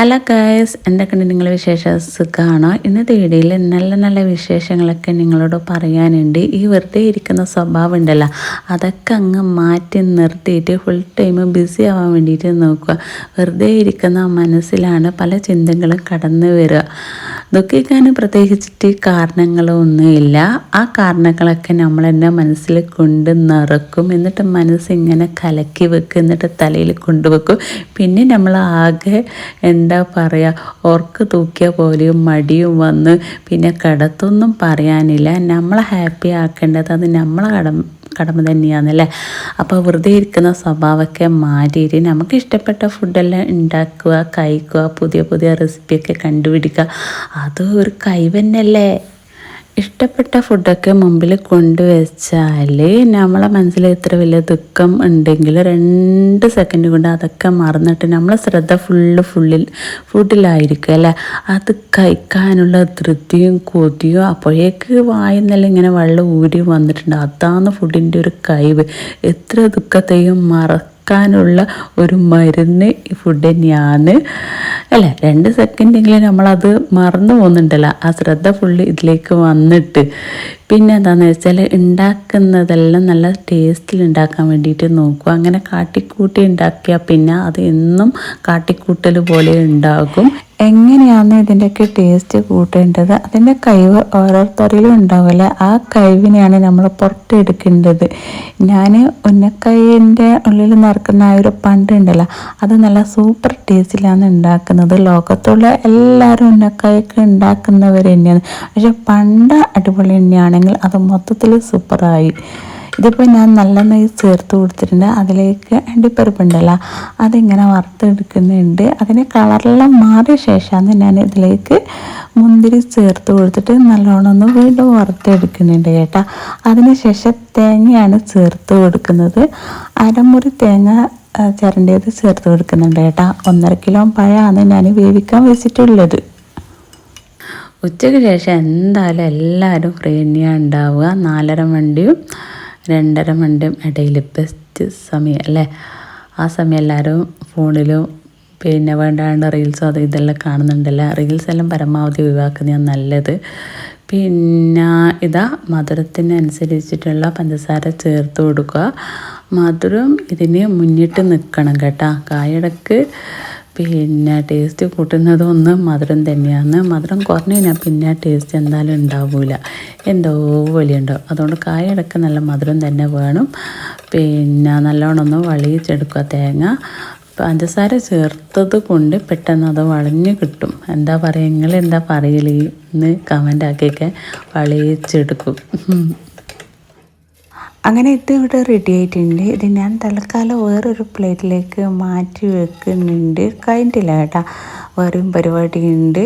Hello guys എന്തൊക്കെയുണ്ട് നിങ്ങളുടെ വിശേഷ? സുഖമാണോ ഇന്നത്തെ വീഡിയോയിൽ നല്ല നല്ല വിശേഷങ്ങളൊക്കെ നിങ്ങളോട് പറയാനുണ്ട്. ഈ വെറുതെ ഇരിക്കുന്ന സ്വഭാവം ഉണ്ടല്ലോ. അതൊക്കെ അങ്ങ് മാറ്റി നിർത്തിയിട്ട് ഫുൾ ടൈം ബിസി ആവാൻ വേണ്ടിയിട്ട് നോക്കുക. വെറുതെ ഇരിക്കുന്ന മനസ്സിലാണ് പല ചിന്തകളും കടന്നു വരിക. ദുഃഖിക്കാൻ പ്രത്യേകിച്ചിട്ട് കാരണങ്ങളൊന്നുമില്ല. ആ കാരണങ്ങളൊക്കെ നമ്മൾ എന്റെ മനസ്സിൽ കൊണ്ട് നിറക്കും. എന്നിട്ട് മനസ്സിങ്ങനെ കലക്കി വെക്കും. എന്നിട്ട് തലയിൽ കൊണ്ടുവെക്കും പിന്നെ നമ്മൾ ആകെ എന്താ പറയുക ഓർക്ക് തൂക്കിയ പോലെയും മടിയും വന്ന് പിന്നെ കിടത്തൊന്നും പറയാനില്ല. നമ്മളെ ഹാപ്പി ആക്കേണ്ടത് അത് നമ്മളെ കടം കടമ തന്നെയാണല്ലേ? അപ്പോൾ വെറുതെ ഇരിക്കുന്ന സ്വഭാവമൊക്കെ മാറ്റിയിട്ട് നമുക്ക് ഇഷ്ടപ്പെട്ട ഫുഡെല്ലാം ഉണ്ടാക്കുക കഴിക്കുക പുതിയ പുതിയ റെസിപ്പിയൊക്കെ കണ്ടുപിടിക്കുക. അത് ഒരു കൈവന്നല്ലേ ഇഷ്ടപ്പെട്ട ഫുഡൊക്കെ മുമ്പിൽ കൊണ്ടുവച്ചാൽ നമ്മളെ മനസ്സിൽ എത്ര വലിയ ദുഃഖം ഉണ്ടെങ്കിൽ രണ്ട് സെക്കൻഡ് കൊണ്ട് അതൊക്കെ മറന്നിട്ട് നമ്മളെ ശ്രദ്ധ ഫുള്ള് ഫുള്ളിൽ ഫുഡിലായിരിക്കും അല്ലേ? അത് കഴിക്കാനുള്ള ധൃതിയും കൊതിയും അപ്പോഴേക്ക് വായുന്നല്ല ഇങ്ങനെ വെള്ളം ഊരി വന്നിട്ടുണ്ട്. അതാണ് ഫുഡിന്റെ ഒരു കഴിവ്. എത്ര ദുഃഖത്തെയും മറക്കാനുള്ള ഒരു മരുന്ന് ഫുഡ് തന്നെയാണ്. അല്ലേ രണ്ട് സെക്കൻഡെങ്കിലും നമ്മളത് മറന്നു പോകുന്നുണ്ടല്ലോ. ആ ശ്രദ്ധ ഫുള്ള് ഇതിലേക്ക് വന്നിട്ട്. പിന്നെ എന്താണെന്ന് വെച്ചാൽ ഉണ്ടാക്കുന്നതെല്ലാം നല്ല ടേസ്റ്റിൽ ഉണ്ടാക്കാൻ വേണ്ടിയിട്ട് നോക്കും അങ്ങനെ കാട്ടിക്കൂട്ടി ഉണ്ടാക്കിയാൽ പിന്നെ അത് എന്നും കാട്ടിക്കൂട്ടൽ പോലെ ഉണ്ടാകും. എങ്ങനെയാണ് ഇതിന്റെയൊക്കെ ടേസ്റ്റ് കൂട്ടേണ്ടത്? അതിന്റെ കഴിവ് ഓരോരുത്തരിലും ഉണ്ടാവില്ല? ആ കഴിവിനെയാണ് നമ്മൾ പുറത്തെടുക്കേണ്ടത്. ഞാൻ ഉന്നക്കൈന്റെ ഉള്ളിൽ നിറക്കുന്ന ആ ഒരു പണ്ട് ഉണ്ടല്ലോ അത് നല്ല സൂപ്പർ ടേസ്റ്റിലാണ് ഉണ്ടാക്കുന്നത്. ലോകത്തുള്ള എല്ലാവരും ഉന്നക്കായൊക്കെ ഉണ്ടാക്കുന്നവർ തന്നെയാണ്. പക്ഷെ പണ്ട് അടിപൊളി തന്നെയാണെങ്കിൽ അത് മൊത്തത്തിൽ സൂപ്പറായി ഇതിപ്പോൾ ഞാൻ നല്ല നെയ്യ് ചേർത്ത് കൊടുത്തിട്ടുണ്ട്. അതിലേക്ക് അണ്ടിപ്പരിപ്പുണ്ടല്ലോ അതിങ്ങനെ വറുത്തെടുക്കുന്നുണ്ട്. അതിന് കളറെല്ലാം മാറിയ ശേഷമാണ് ഞാൻ ഇതിലേക്ക് മുന്തിരി ചേർത്ത് കൊടുത്തിട്ട് നല്ലോണം ഒന്ന് വീണ്ടും വറുത്തെടുക്കുന്നുണ്ട് കേട്ടോ. അതിന് ശേഷം തേങ്ങയാണ് ചേർത്ത് കൊടുക്കുന്നത്. അരമുറി തേങ്ങ ചിരണ്ടിയത് ചേർത്ത് കൊടുക്കുന്നുണ്ട് കേട്ടോ. ഒന്നര കിലോ പഴമാണ് ഞാൻ വേവിക്കാൻ വെച്ചിട്ടുള്ളത്. ഉച്ചയ്ക്ക് ശേഷം എന്തായാലും എല്ലാവരും ഫ്രീ തന്നെയാണ് ഉണ്ടാവുക. നാലര വണ്ടിയും രണ്ടര മണിന്റെയും ഇടയിൽ ബെസ്റ്റ് സമയം അല്ലേ? ആ സമയം എല്ലാവരും ഫോണിലും പിന്നെ വേണ്ടാണ്ട് റീൽസും അത് ഇതെല്ലാം കാണുന്നുണ്ടല്ലോ? റീൽസ് എല്ലാം പരമാവധി ഒഴിവാക്കുന്നതാണ് നല്ലത്. പിന്നെ ഇതാ മധുരത്തിനനുസരിച്ചിട്ടുള്ള പഞ്ചസാര ചേർത്ത് കൊടുക്കുക. മധുരം ഇതിന് മുന്നിട്ട് നിൽക്കണം കേട്ടോ. കായടക്ക് പിന്നെ ടേസ്റ്റ് കൂട്ടുന്നത് ഒന്ന് മധുരം തന്നെയാണ്. മധുരം കുറഞ്ഞു കഴിഞ്ഞാൽ പിന്നെ ടേസ്റ്റ് എന്തായാലും ഉണ്ടാവില്ല എന്തോ വലിയുണ്ടാവും അതുകൊണ്ട് കായടക്ക നല്ല മധുരം തന്നെ വേണം. പിന്നെ നല്ലോണം ഒന്ന് വളിയിച്ചെടുക്കുക തേങ്ങ. പഞ്ചസാര ചേർത്തത് കൊണ്ട് പെട്ടെന്ന് അത് വളഞ്ഞ് കിട്ടും. എന്താ പറയുക നിങ്ങൾ എന്താ പറയലേ? എന്ന് കമന്റ് ആക്കിയൊക്കെ വളിയിച്ചെടുക്കും അങ്ങനെ ഇത് ഇവിടെ റെഡി ആയിട്ടുണ്ട്. ഇത് ഞാൻ തൽക്കാലം വേറൊരു പ്ലേറ്റിലേക്ക് മാറ്റി വെക്കുന്നുണ്ട്. കഴിഞ്ഞിട്ടില്ല കേട്ടോ വേറെയും പരിപാടി ഉണ്ട്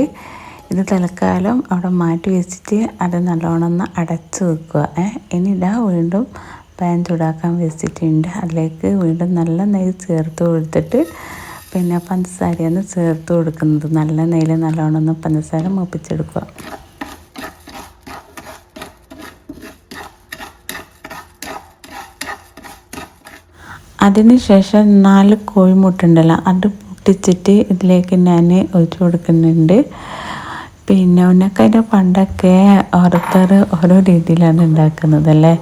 ഇത് തൽക്കാലം അവിടെ മാറ്റി വെച്ചിട്ട് അത് നല്ലോണം ഒന്ന് അടച്ച് വെക്കുക. ഇനി ഇതാ വീണ്ടും പാൻ ചൂടാക്കാൻ വെച്ചിട്ടുണ്ട്. അതിലേക്ക് വീണ്ടും നല്ല നെയ്യ് ചേർത്ത് കൊടുത്തിട്ട് പിന്നെ പഞ്ചസാരയാണ് ചേർത്ത് കൊടുക്കുന്നത്. നല്ല നെയ്യിൽ നല്ലോണം ഒന്ന് പഞ്ചസാര മൂപ്പിച്ചെടുക്കുക. അതിനുശേഷം നാല് കോഴിമുട്ടുണ്ടല്ലോ അത് പൊട്ടിച്ചിട്ട് ഇതിലേക്ക് ഞാൻ ഒഴിച്ചു കൊടുക്കുന്നുണ്ട്. പിന്നെ ഉന്നക്കതിന്റെ പണ്ടൊക്കെ ഓരോരുത്തർ ഓരോ രീതിയിലാണ് ഉണ്ടാക്കുന്നത് അല്ലേ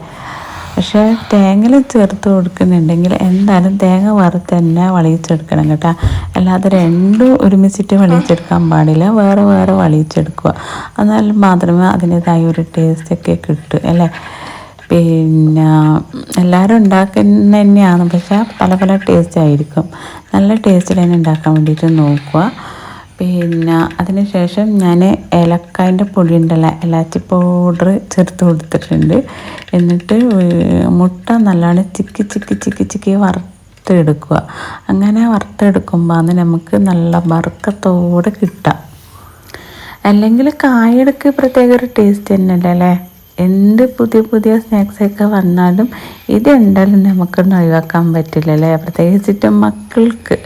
പക്ഷേ തേങ്ങയിൽ ചേർത്ത് കൊടുക്കുന്നുണ്ടെങ്കിൽ എന്തായാലും തേങ്ങ വറുത്ത് തന്നെ വളിയിച്ചെടുക്കണം കേട്ടോ. അല്ലാതെ രണ്ടും ഒരുമിച്ചിട്ട് വളിയിച്ചെടുക്കാൻ പാടില്ല വേറെ വേറെ വളിയിച്ചെടുക്കുക. എന്നാൽ മാത്രമേ അതിന്റെതായ ഒരു ടേസ്റ്റൊക്കെ കിട്ടൂ അല്ലേ? പിന്നെ എല്ലാവരും ഉണ്ടാക്കുന്ന തന്നെയാണ്. പക്ഷേ പല പല ടേസ്റ്റ് ആയിരിക്കും. നല്ല ടേസ്റ്റിൽ തന്നെ ഉണ്ടാക്കാൻ വേണ്ടിയിട്ട് നോക്കുക. പിന്നെ അതിനുശേഷം ഞാൻ ഏലക്കായന്റെ പൊടി ഉണ്ടല്ലോ ഇലാച്ചി പൗഡർ ചേർത്ത് കൊടുത്തിട്ടുണ്ട്. എന്നിട്ട് മുട്ട നല്ലോണം ചിക്കി ചിക്കി ചിക്കി ചിക്കി വറുത്തെടുക്കുക. അങ്ങനെ വറുത്തെടുക്കുമ്പോൾ നമുക്ക് നല്ല വറുക്കത്തോടെ കിട്ടാം അല്ലെങ്കിൽ കായടക്ക് പ്രത്യേക ഒരു ടേസ്റ്റ് തന്നെയല്ലേ? അല്ലേ എന്ത് പുതിയ പുതിയ സ്നാക്സൊക്കെ വന്നാലും ഇത് എന്തായാലും നമുക്കൊന്നും ഒഴിവാക്കാൻ പറ്റില്ല അല്ലേ പ്രത്യേകിച്ചിട്ട് മക്കൾക്ക്.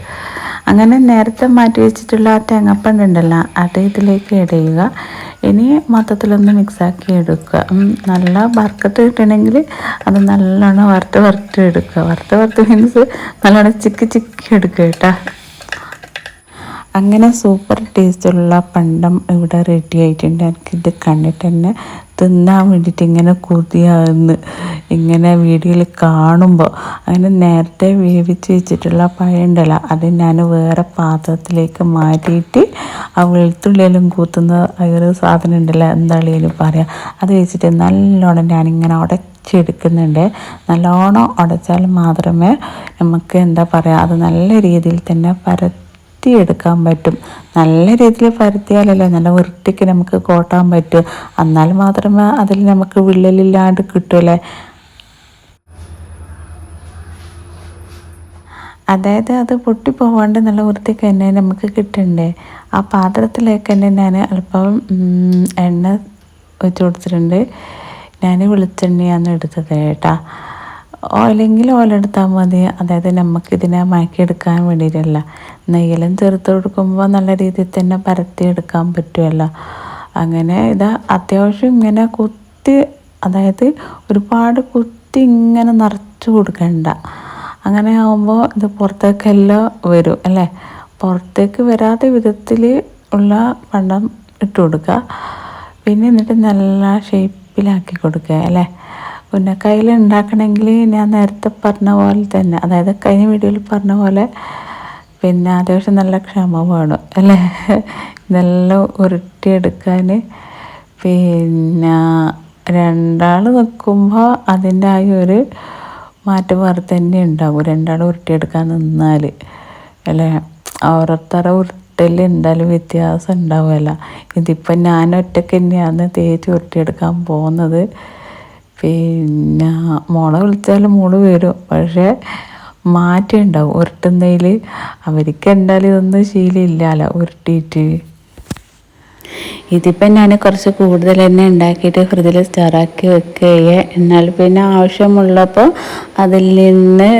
അങ്ങനെ നേരത്തെ മാറ്റി വെച്ചിട്ടുള്ള ആ തേങ്ങപ്പണ്ട് ഉണ്ടല്ലോ അത് ഇതിലേക്ക് ഇടയുക ഇനി മൊത്തത്തിലൊന്ന് മിക്സാക്കി എടുക്കുക. നല്ല വറുക്കത്ത് കിട്ടണമെങ്കിൽ അത് നല്ലോണം വറുത്ത് വറുത്ത് എടുക്കുക. വറുത്ത് വറുത്ത് മീൻസ് നല്ലോണം ചിക്കി ചിക്കി എടുക്കുക കേട്ടോ. അങ്ങനെ സൂപ്പർ ടേസ്റ്റുള്ള പണ്ടം ഇവിടെ റെഡി ആയിട്ടുണ്ട്. എനിക്കിത് കണ്ടിട്ട് തന്നെ തിന്നാൻ വേണ്ടിയിട്ട് ഇങ്ങനെ കൊതിയാകുന്നു ഇങ്ങനെ വീഡിയോയിൽ കാണുമ്പോൾ അങ്ങനെ നേരത്തെ വേവിച്ച് വെച്ചിട്ടുള്ള പഴം ഉണ്ടല്ലോ അത് ഞാൻ വേറെ പാത്രത്തിലേക്ക് മാറ്റിയിട്ട് ആ വെളുത്തുള്ളിയെല്ലാം കൂത്തുന്ന ഒരു സാധനം ഉണ്ടല്ലോ എന്താളിയാലും പറയാം. അത് വെച്ചിട്ട് നല്ലോണം ഞാനിങ്ങനെ ഉടച്ചെടുക്കുന്നുണ്ട്. നല്ലോണം ഉടച്ചാൽ മാത്രമേ നമുക്ക് എന്താ പറയുക അത് നല്ല രീതിയിൽ തന്നെ പരത്തി പരത്തിയെടുക്കാൻ പറ്റും. നല്ല രീതിയിൽ പരത്തിയാലല്ലേ നല്ല വൃത്തിക്ക് നമുക്ക് കോട്ടാൻ പറ്റും. എന്നാൽ മാത്രമേ അതിൽ നമുക്ക് വിള്ളലില്ലാണ്ട് കിട്ടൂലേ? അതായത് അത് പൊട്ടിപ്പോവാണ്ട് നല്ല വൃത്തിക്ക് തന്നെ നമുക്ക് കിട്ടണ്ടേ? ആ പാത്രത്തിലേക്ക് തന്നെ ഞാൻ അല്പം എണ്ണ വെച്ച് കൊടുത്തിട്ടുണ്ട്. ഞാൻ വെളിച്ചെണ്ണയാണ് എടുത്തത് കേട്ടാ. ഓയിലെങ്കിൽ ഓയിലെടുത്താൽ മതി. അതായത് നമുക്കിതിനെ മാക്കിയെടുക്കാൻ വേണ്ടിയിട്ടല്ല. നെയ്യലും ചേർത്ത് കൊടുക്കുമ്പോൾ നല്ല രീതിയിൽ തന്നെ പരത്തിയെടുക്കാൻ പറ്റുമല്ലോ. അങ്ങനെ ഇത് അത്യാവശ്യം ഇങ്ങനെ കുത്തി അതായത് ഒരുപാട് കുത്തി ഇങ്ങനെ നിറച്ച് കൊടുക്കണ്ട. അങ്ങനെ ആകുമ്പോൾ ഇത് പുറത്തേക്കെല്ലാം വരും അല്ലേ? പുറത്തേക്ക് വരാത്ത വിധത്തിൽ ഉള്ള പണ്ടം ഇട്ട് കൊടുക്കുക. പിന്നെ എന്നിട്ട് നല്ല ഷേപ്പിലാക്കി കൊടുക്കുക അല്ലേ? പിന്നെ കയ്യിൽ ഉണ്ടാക്കണമെങ്കിൽ ഞാൻ നേരത്തെ പറഞ്ഞ പോലെ തന്നെ അതായത് കഴിഞ്ഞ വീഡിയോയിൽ പറഞ്ഞ പോലെ പിന്നെ അത്യാവശ്യം നല്ല ക്ഷമ വേണം അല്ലേ? നല്ല ഉരുട്ടിയെടുക്കാൻ പിന്നെ രണ്ടാൾ നിൽക്കുമ്പോൾ അതിന്റെ ആ ഒരു മാറ്റം വേറെ തന്നെ ഉണ്ടാവും രണ്ടാൾ ഉരുട്ടിയെടുക്കാൻ നിന്നാൽ അല്ലേ? ഓരോരുത്തരെ ഉരുട്ടൽ എന്തായാലും വ്യത്യാസം ഉണ്ടാവുമല്ല ഇതിപ്പോൾ ഞാൻ ഒറ്റയ്ക്ക് തന്നെയാണ് തേച്ച് ഉരുട്ടിയെടുക്കാൻ പോകുന്നത്. പിന്നെ മോളെ വിളിച്ചാൽ മോൾ വരും. പക്ഷേ മാറ്റം ഉണ്ടാവും. ഉരുട്ടുന്നതിൽ അവർക്ക് എന്തായാലും ഇതൊന്നും ശീലമില്ലല്ലോ ഉരുട്ടിയിട്ട് ഇതിപ്പം ഞാൻ കുറച്ച് കൂടുതൽ തന്നെ ഉണ്ടാക്കിയിട്ട് ഫ്രിഡ്ജിൽ സ്റ്റോറാക്കി വെക്കുക എന്നാൽ പിന്നെ ആവശ്യമുള്ളപ്പോൾ അതിൽ നിന്ന്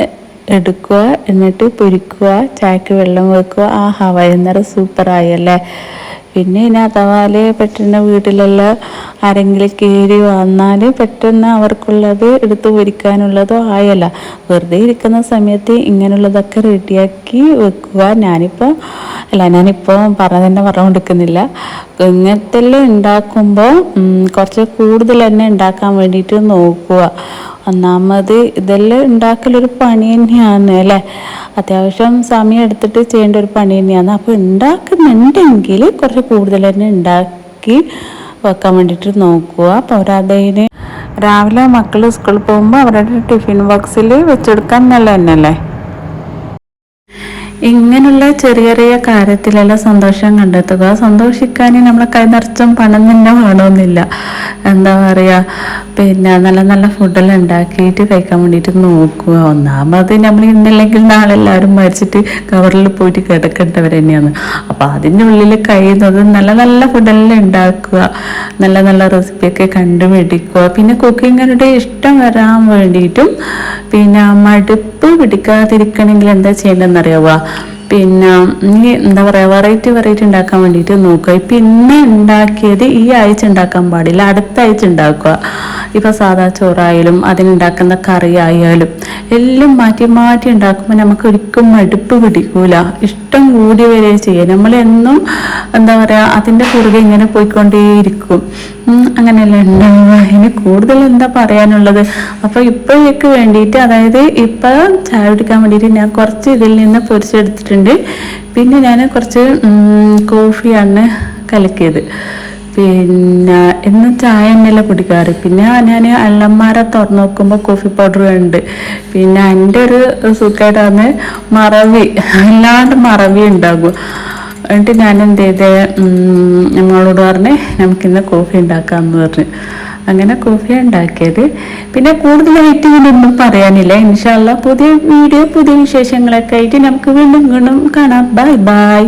എടുക്കുക എന്നിട്ട് പൊരിക്കുക ചായക്ക് വെള്ളം വെക്കുക. ആ ഹവൈകുന്നേരം സൂപ്പറായല്ലേ പിന്നെ ഇനി അഥവാൽ പെട്ടെന്ന് വീട്ടിലുള്ള ആരെങ്കിലും കയറി വന്നാൽ പെട്ടെന്ന് അവർക്കുള്ളത് എടുത്തു പൊരിക്കാനുള്ളതോ ആയല്ല. വെറുതെ ഇരിക്കുന്ന സമയത്ത് ഇങ്ങനെയുള്ളതൊക്കെ റെഡിയാക്കി വെക്കുക. ഞാനിപ്പോൾ അല്ല ഞാനിപ്പോൾ പറഞ്ഞ തന്നെ പറഞ്ഞുകൊടുക്കുന്നില്ല ഇങ്ങനത്തെ ഉണ്ടാക്കുമ്പോൾ കുറച്ച് കൂടുതൽ തന്നെ ഉണ്ടാക്കാൻ വേണ്ടിയിട്ട് നോക്കുക. ഒന്നാമത് ഇതെല്ലാം ഉണ്ടാക്കലൊരു പണി തന്നെയാണ് അല്ലേ? അത്യാവശ്യം സമയം എടുത്തിട്ട് ചെയ്യേണ്ട ഒരു പണി തന്നെയാണ്. അപ്പോൾ ഉണ്ടാക്കുന്നുണ്ടെങ്കിൽ കുറച്ച് കൂടുതൽ തന്നെ ഉണ്ടാക്കി വെക്കാൻ വേണ്ടിയിട്ട് നോക്കുക. പോരാതതിന് രാവിലെ മക്കൾ സ്കൂളിൽ പോകുമ്പോൾ അവരുടെ ടിഫിൻ ബോക്സിൽ വെച്ചെടുക്കാൻ നല്ല തന്നെയല്ലേ ഇങ്ങനെയുള്ള ചെറിയ ചെറിയ കാര്യത്തിലെല്ലാം സന്തോഷം കണ്ടെത്തുക. സന്തോഷിക്കാൻ നമ്മളെ കൈ നിറച്ചും പണം തന്നെ വേണമെന്നില്ല. എന്താ പറയുക പിന്നെ നല്ല നല്ല ഫുഡെല്ലാം ഉണ്ടാക്കിയിട്ട് കഴിക്കാൻ വേണ്ടിയിട്ട് നോക്കുക. ഒന്നാമത് നമ്മൾ ഇന്നില്ലെങ്കിൽ നാളെ എല്ലാവരും മരിച്ചിട്ട് കവറിൽ പോയിട്ട് കിടക്കേണ്ടവർ തന്നെയാണ്. അപ്പോൾ അതിന്റെ ഉള്ളിൽ കഴിയുന്നത് നല്ല നല്ല ഫുഡെല്ലാം ഉണ്ടാക്കുക. നല്ല നല്ല റെസിപ്പിയൊക്കെ കണ്ടുപിടിക്കുക. പിന്നെ കുക്കിങ്ങരുടെ ഇഷ്ടം വരാൻ വേണ്ടിയിട്ടും പിന്നെ മടുപ്പ് പിടിക്കാതിരിക്കണമെങ്കിൽ എന്താ ചെയ്യേണ്ടതെന്നറിയാവുക പിന്നെ എന്താ പറയുക വെറൈറ്റി വെറൈറ്റി ഉണ്ടാക്കാൻ വേണ്ടിയിട്ട് നോക്കുക. ഇപ്പം ഇന്ന് ഉണ്ടാക്കിയത് ഈ ആഴ്ച ഉണ്ടാക്കാൻ പാടില്ല അടുത്ത ആഴ്ച ഉണ്ടാക്കുക. ഇപ്പം സാധാ ചോറായാലും അതിനുണ്ടാക്കുന്ന കറി ആയാലും എല്ലാം മാറ്റി മാറ്റി ഉണ്ടാക്കുമ്പോൾ നമുക്ക് ഒരിക്കലും മടുപ്പ് പിടിക്കൂല. ഇഷ്ടം കൂടി വരെ ചെയ്യുക നമ്മളെന്നും എന്താ പറയുക അതിന്റെ പുറകെ ഇങ്ങനെ പോയിക്കൊണ്ടേയിരിക്കും. അങ്ങനെയല്ല? ഇനി കൂടുതൽ എന്താ പറയാനുള്ളത്? അപ്പോൾ ഇപ്പോഴേക്ക് വേണ്ടിയിട്ട് അതായത് ഇപ്പൊ ചായ കുടിക്കാൻ വേണ്ടിയിട്ട് ഞാൻ കുറച്ച് ഇതിൽ നിന്ന് പൊരിച്ചെടുത്തിട്ടുണ്ട്. പിന്നെ ഞാൻ കുറച്ച് കോഫിയാണ് കലക്കിയത്. പിന്നെ ഇന്ന് ചായ തന്നെയല്ല കുടിക്കാറ്. പിന്നെ ഞാൻ അള്ളന്മാരെ തുറന്നു നോക്കുമ്പോൾ കോഫി പൗഡർ ഉണ്ട്. പിന്നെ എന്റെ ഒരു സുഖമായിട്ടാണ് മറവി. അല്ലാണ്ട് മറവി ഉണ്ടാകും. എന്നിട്ട് ഞാൻ എന്ത് ചെയ്ത്? നമ്മളോട് പറഞ്ഞ് നമുക്കിന്ന് കോഫി ഉണ്ടാക്കാമെന്ന് പറഞ്ഞു. അങ്ങനെ കോഫി ഉണ്ടാക്കിയത്. പിന്നെ കൂടുതലായിട്ട് ഇതിനൊന്നും പറയാനില്ല. ഇൻഷാല്ല പുതിയ വീഡിയോ പുതിയ വിശേഷങ്ങളൊക്കെ ആയിട്ട് നമുക്ക് വീണ്ടും വീണ്ടും കാണാം. Bye bye